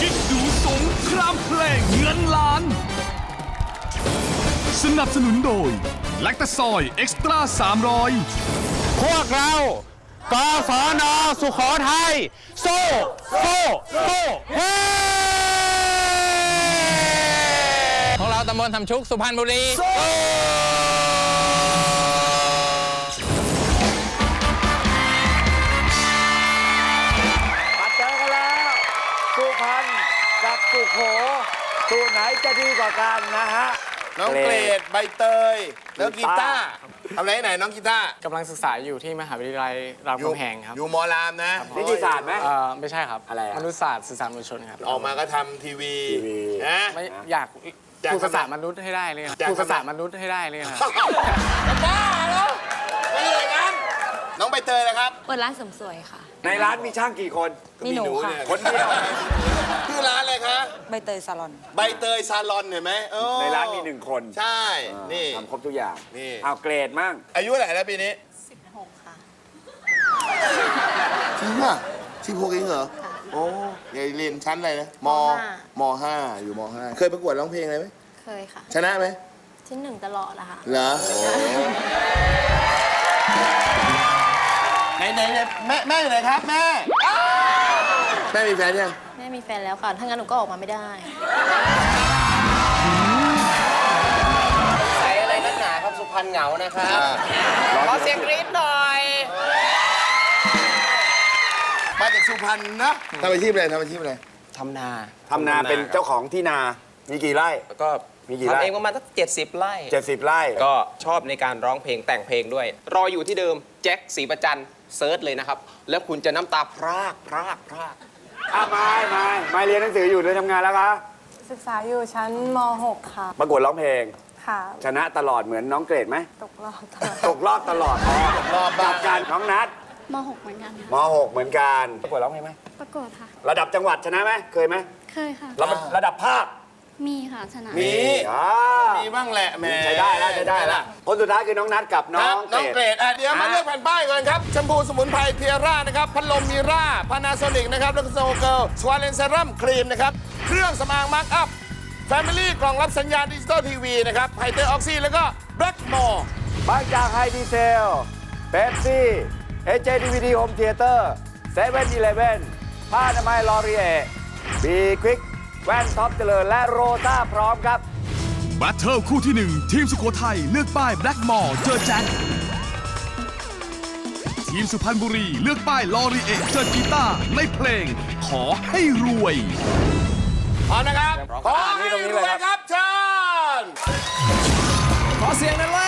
กิ๊กดูสงครามเพลงเงินล้าน สนับสนุนโดยแลคตาซอยเอ็กซ์ตร้า300 พวกเรากศนสุโขทัยสู้สู้สู้เฮ้พวกเราตำบลทำชุกสุพรรณบุรี กับสุโขสูไหนจะดีกว่ากันนะฮะ น้องเกรดใบเตย แล้วกีตาร์ทำอะไรไหนน้องกีตาร์กำลังศึกษาอยู่ที่มหาวิทยาลัยรามอยู่คำแหงครับ อยู่มอรามนะนิติศาสตร์ไหมเอ่อไม่ใช่ครับอะไรอะ มนุษยศาสตร์สื่อสารมวลชนครับออกมาก็ทำทีวีทีวี นะ ไม่อยากอยากพูดภาษาทำไมมนุษย์ให้ได้เลยครับอยาก พูดภาษาทำไมมนุษย์ให้ได้เลยครับจะบ้าเหรอไม่ใช่อย่างนั้นน้องใบ เตยนะครับ เปิดร้านเสริมสวยค่ะ ในร้านมีช่างกี่คน มีหนูค่ะเยคนเดียวชื่อร้านอะไรคะ ใบเตยซาลอน ใบเตยซาลอนเห็นไหมเออในร้านมีหนึ่งคน ใช่ นี่ ทำครบทุกอย่างนี่ เอาเกรดมั่ง อายุเท่าไหร่แล้วปีนี้ 16 ค่ะ จริงป่ะสิบหกเองเหรอ โอ้ยายเรียนชั้นอะไรนะมมมห้าอยู่มห้าเคยประกวดร้องเพลงอะไรไหมเคยค่ะ ชนะไหมที่หนึ่งตลอดละค่ะ เหรอ ไหนไหนไหนแม่แม่อยู่ไหนครับแม่แม่มีแฟนยังแม่มีแฟนแล้วค่ะ ถ้างั้นหนูก็ออกมาไม่ได้ ใส่อะไรนักหนาครับสุพรรณเหงานะครับ ขอเสียงกรี๊ดหน่อย มาจากสุพรรณนะทำอาชีพอะไรทำอาชีพอะไรทำนา ทำนาเป็นเจ้าของที่นา มีกี่ไร่ แล้วก็มีกี่ไร่ ทำเองประมาณสักเจ็ดสิบไร่ 70 ไร่ ก็ชอบในการร้องเพลงแต่งเพลงด้วย รออยู่ที่เดิมแจ็คสีประจันเซิร์ชเลยนะครับ แล้วคุณจะน้ำตาพรากพรากพราก อะไม่ไม่ไม่เรียนหนังสืออยู่เลยทำงานแล้วคะศึกษาอยู่ชั้นม .6 ค่ะ ประกวดร้องเพลง ค่ะ ชนะตลอดเหมือนน้องเกรดไหม ตกรอบตลอดตกรอบตลอดอ๋อรอบบ้างกับการน้องนัดม .6 เหมือนกันม .6 เหมือนกัน ประกวดร้องเพลงไหม ประกวดค่ะ ระดับจังหวัดชนะไหม เคยไหมเคยค่ะ ระดับระดับภาค มีค่ะชนะ มีอ่ามีบ้างแหละแหม่ใช้ได้แล้วใช้ได้แล้วคนสุดท้ายคือน้องนัดกับน้น้อองงน้องเกเกรรดดอะเดี๋ยวมาเลือกแผ่นป้ายก่อนครับแชมพูสมุนไพรเทียร่านะครับพัดลมมีร่าพานาโซนิกนะครับแล้วก็โซเกิลสวาเลนเซรั่มครีมนะครับเครื่องสำอางมาร์กอัพแฟมิลี่กล่องรับสัญญาณดิจิตอลทีวีนะครับไฮเตอร์ออกซีแล้วก็แบล็กมอร์บางจากไฮดีเซลเบปซี่เอเจดีวีดีโฮมเทเตอร์เซเว่นอีเลฟเว่นผ้าอนามัยลอรีเอบีควิก แว่นท็อปเจริญและโรต้าพร้อมครับแบทเทิลคู่ที่1ทีมสุโขทัยเลือกป้ายแบล็กมอร์เจอแจ็คทีมสุพรรณบุรีเลือกป้ายลอรีเอะเจอกีตาร์ในเพลง ขอให้รวยพร้อมนะครับ ขออ่านี่ให้ตรงนี้รเลยวยครับครับเชิญขอเสียงนั้นแล้วอย่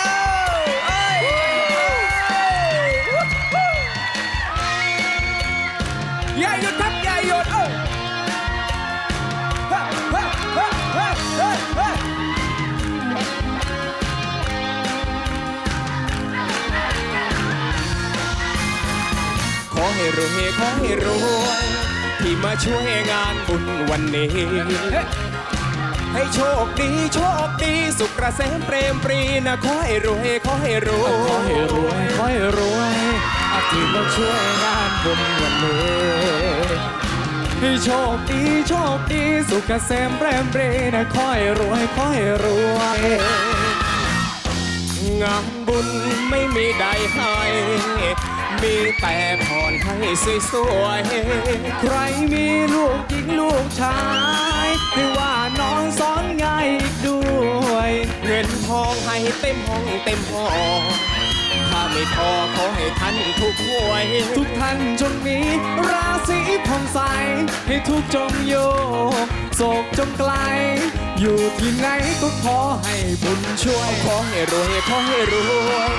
ให้ขอให้รวย ที่มาช่วยงานบุญวันนี้ ให้โชคดี โชคดี สุขเกษมเปรมปรีนะขอให้รวยขอให้รวยขอให้รวยขอให้รวยอาทิตย์มาช่วยงานบุญวันนี้ให้โชคดีโชคดีสุขเกษมเปรมปรีนะขอให้รวยขอให้รวยงานบุญไม่มีใดให้ มีแต่พรให้สวยๆ ใครมีลูกหญิงลูกชายให้ว่าน้องสอนง่ายอีกด้วย เงินทองให้เต็มห้องเต็มห้องถ้าไม่พอขอให้ท่านถูกหวย ทุกท่านจงมีราศีผ่องใส ให้ทุกจงโยกโศกจงไกล อยู่ที่ไหนก็ขอให้บุญช่วย ขอให้รวยขอให้รวย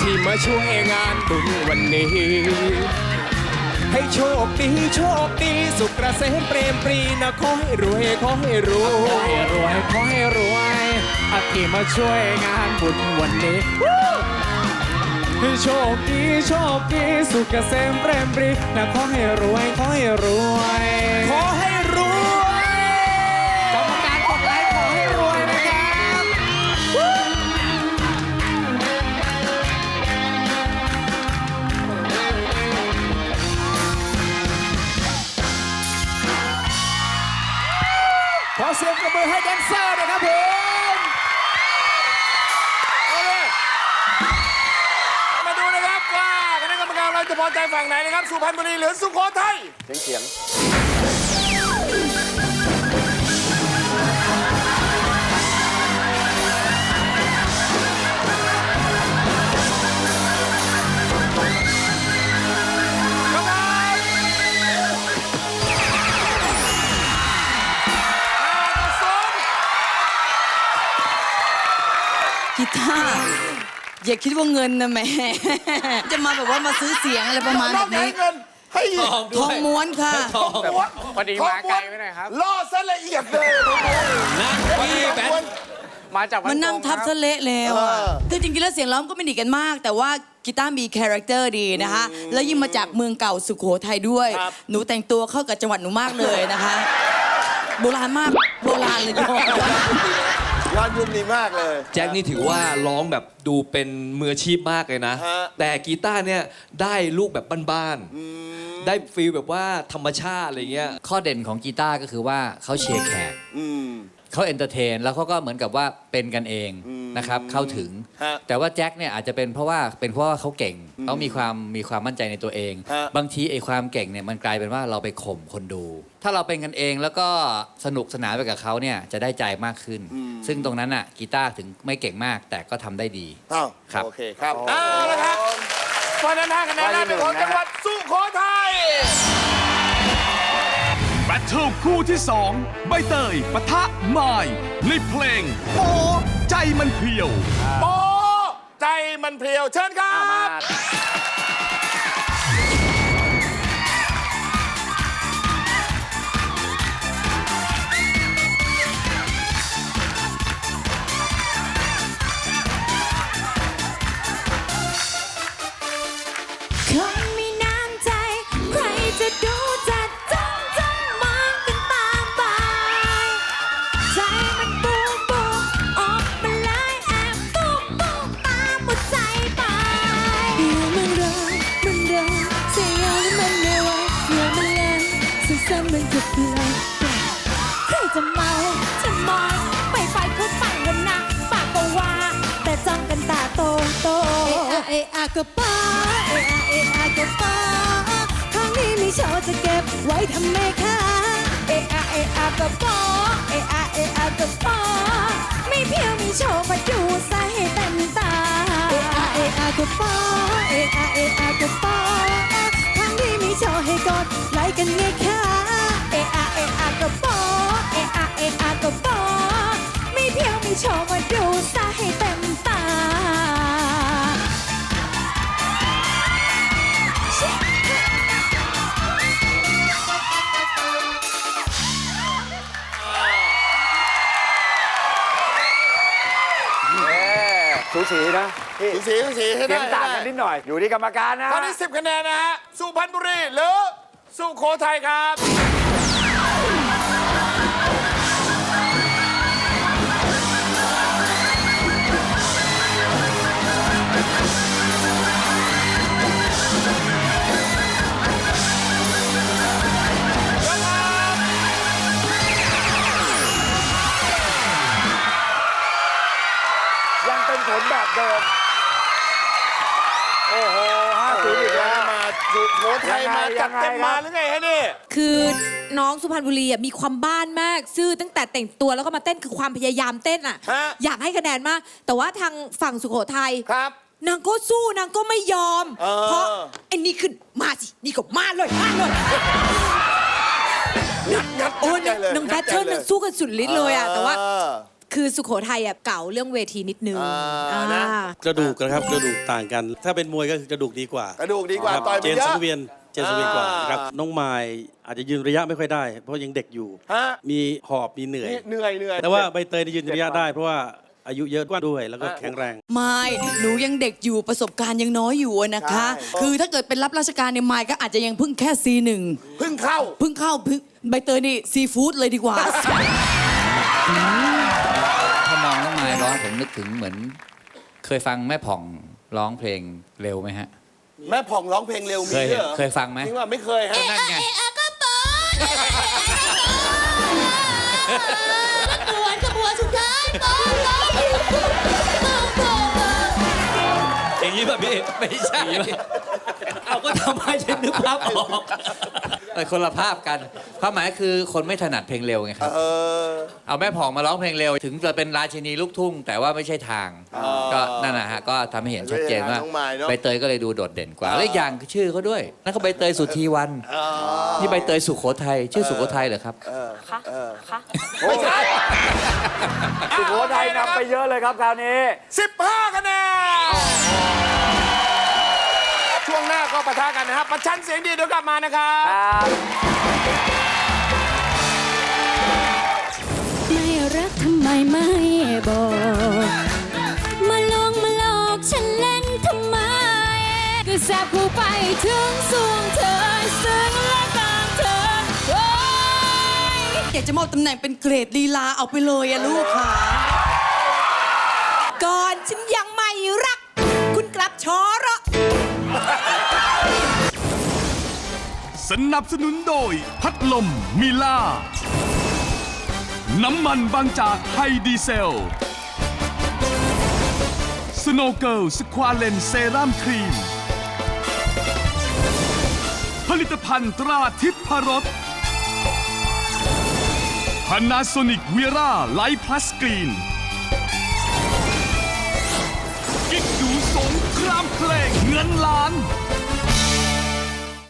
ที่มาช่วยงานบุญวันนี้ ให้โชคดีโชคดีสุขเกษมเปรมปรีนะขอให้รวยขอให้รวยขอให้รวยขอให้รวยอาที่มาช่วยงานบุญวันนี้ให้โชคดีโชคดีสุขเกษมเปรมปรีนะขอให้รวยขอให้รวย เราจะพอใจฝั่งไหนนะครับ สุพรรณบุรีหรือสุโขทัยเสียงเสียงกรรมการห้าต่อสองกีตาร์ อย่าคิดว่าเงินนะแหม่ จะมาแบบว่ามาซื้อเสียงอะไรประมาณนแบอกบจากนี้ให้เงินให้ทองม้วนค่ะม้วนพอดีมาไกลไปหน่อยครับ ล่อซะละเอียดเลยทองม้วนนะพี่แบนม้วน มาจากมันนั่งทับซะเละแล้วอะเออ คือจริงๆแล้วเสียงร้องก็ไม่ดีกันมาก แต่ว่ากีตาร์มีคาแรคเตอร์ดีนะคะ แล้วยิ่งมาจากเมืองเก่าสุโขทัยด้วยครับหนูแต่งตัวเข้ากับจังหวัดหนูมากเลยนะคะ โบราณมาก โบราณเลยย อดเยุ่มดีมากเลย แจ็คนี่ถือว่าร้องแบบดูเป็นมืออาชีพมากเลยนะ ฮะ แต่กีตาร์เนี่ยได้ลูกแบบบ้านๆ ได้ฟีลแบบว่าธรรมชาติอะไรเงี้ย ข้อเด่นของกีตาร์ก็คือว่าเขาเชียร์แขก อืม เขาเอนเตอร์เทน แล้วเขาก็เหมือนกับว่าเป็นกันเองนะครับเข้าถึง ฮะแต่ว่าแจ็คเนี่ยอาจจะเป็นเพราะว่าเป็นเพราะว่าเขาเก่งเขามีความมีความมั่นใจในตัวเอง ฮะ บางทีไอ้ความเก่งเนี่ยมันกลายเป็นว่าเราไปข่มคนดู ถ้าเราเป็นกันเองแล้วก็สนุกสนานไปกับเขาเนี่ยจะได้ใจมากขึ้น ซึ่งตรงนั้นอะกีตาร์ถึงไม่เก่งมากแต่ก็ทำได้ดี อ้าวครับ โอเคครับ เอาละครับเพราะฉะนั้นห้าคะแนนแรกเป็นของจังหวัดสุโขทัยแบทเทิลคู่ที่ 2 ใบเตยปะทะไมายในเพลงโอ้ใจมันเพรียวโปใจมันเพรียวเชิญครับ เอะอะเอะอะก็ป้าเอะอะเอะอะก็ป้าครั้งนี้มีโชว์จะเก็บไว้ทำไมคะเอะอะเอะอะก็ป้าเอะอะเอะอะก็ป้าไม่เพียงมีโชว์มาดูซะให้เต็มตาเอะอะเอะอะก็ป้าเอะอะเอะอะก็ป้าครั้งนี้มีโชว์ให้กดไลค์กันไงคะเอะอะเอะอะก็ป้าเอะอะเอะอะก็ป้าไม่เพียงมีโชว์มาดู สูสีนะพี่สีสีสีให้เสีได้ยงต่างกันนิดหน่อย อยู่ที่กรรมการนะ ตอนนี้สิบคะแนนนะฮะ สุพรรณบุรีหรือสุโขทัยครับ แบบเดิม โอ้โหห้าศูนย์อีกแล้วมาสุโขทัยมาจัดเต็มมาหรือไงฮะนี่ คือน้องสุพรรณบุรีอะมีความบ้านมาก ซื่อตั้งแต่แต่งตัวแล้วก็มาเต้นคือความพยายามเต้นอะ ฮะ อยากให้คะแนนมาก แต่ว่าทางฝั่งสุโขทัย ครับ นางก็สู้นางก็ไม่ยอม เออ เพราะไอ้นี่คือมาสิ นี่ก็มาเลยมาเลยงัดงัดโอ้ยงัดใหญ่เลยน้องแบงัทดเทิลใหญ่นางสู้กันสุดฤทธิ์เลยอะ แต่ว่า เออ คือสุโขทัยอะเก่าเรื่องเวทีนิดนึงอ่านะ อ่า กระดูกนะครับกระดูกต่างกัน ถ้าเป็นมวยก็คือกระดูกดีกว่ากระดูกดีกว่าครับต่อยไปเจนเยสัอะงเวียนเจนสังเวียนกว่าอ่านะครับน้องไมายอาจจะยืนระยะไม่ค่อยได้ เพราะยังเด็กอยู่ ฮะมีหอบมีเหนื่อย นี่เหนื่อยเหนื่อย แต่ว่าใบเตยนี่ยืนระยะได้ เพราะว่าอายุเยอะกว่าด้วยแล้วก็แข็งแรง ไม่หนูยังเด็กอยู่ประสบการณ์ยังน้อยอยู่อะนะคะคือถ้าเกิดเป็นรับราชการเนี่ยไม่ก็อาจจะยังเพิ่งแค่ซีหนึ่งเพิ่งเข้า เพิ่งเข้าเพิ่งใบเตยนี่ซีฟู้ดเลยดีกว่า ผมนึกถึงเหมือนเคยฟังแม่ผ่องร้องเพลงเร็วไหมฮะ แม่ผ่องร้องเพลงเร็วมีเคยด้วยเหรอเคยฟังไหม จริงว่าไม่เคยฮะ นั่นไงขบวนขบวนสุดท้ายโตโตโตโตอย่างนี้ป่ะพี่ ไม่ใช่เอา ก็ทำให้ฉันนึกภาพออกเออคนละภาพกันความหมายคือคนไม่ถนัดเพลงเร็วไงครับ เออ เอาแม่ผ่องมาร้องเพลงเร็ว ถึงจะเป็นราชินีลูกทุ่ง แต่ว่าไม่ใช่ทางก็นั่นนะฮะก็ทำให้เห็นชัดเจนว่าน้องมายเนอะ ใบเตยก็เลยดูโดดเด่นกว่าและอีกอย่างคือชื่อเขาด้วยนั่นก็ใบเตยสุธีวันนี่ใบเตยสุโขทัยชื่อสุโขทัยเหรอครับ คะคะไม่ใช่สุโขทัยนำไปเยอะเลยครับคราวนี้ 15คะแนนช่วงหน้า ก็ปะทะกันนะครับประชันเสียงดีเดี๋ยวกลับมานะครับครับไม่รักทำไมไม่บอก มาลวงมาหลอกฉันเล่นทำไม ก็แสบหูไปถึงสวงเธอซึ่งและกลางเธอโอ้ยอยากจะมอบตำแหน่งเป็นเกรดลีลาเอาไปเลยอะลูกค่ะ ก่อนฉันยังไม่รัก คุณกลับชอเสนับสนุนโดย พัดลมมิล่า น้ำมันบางจากไฮดีเซล สโนเกิลสควาเลนเซรั่มครีม ผลิตภัณฑ์ตราทิพรสพานาโซนิกเวร่าไลท์พลัสกรีนกิ๊กดูสงครามเพลงเงินล้าน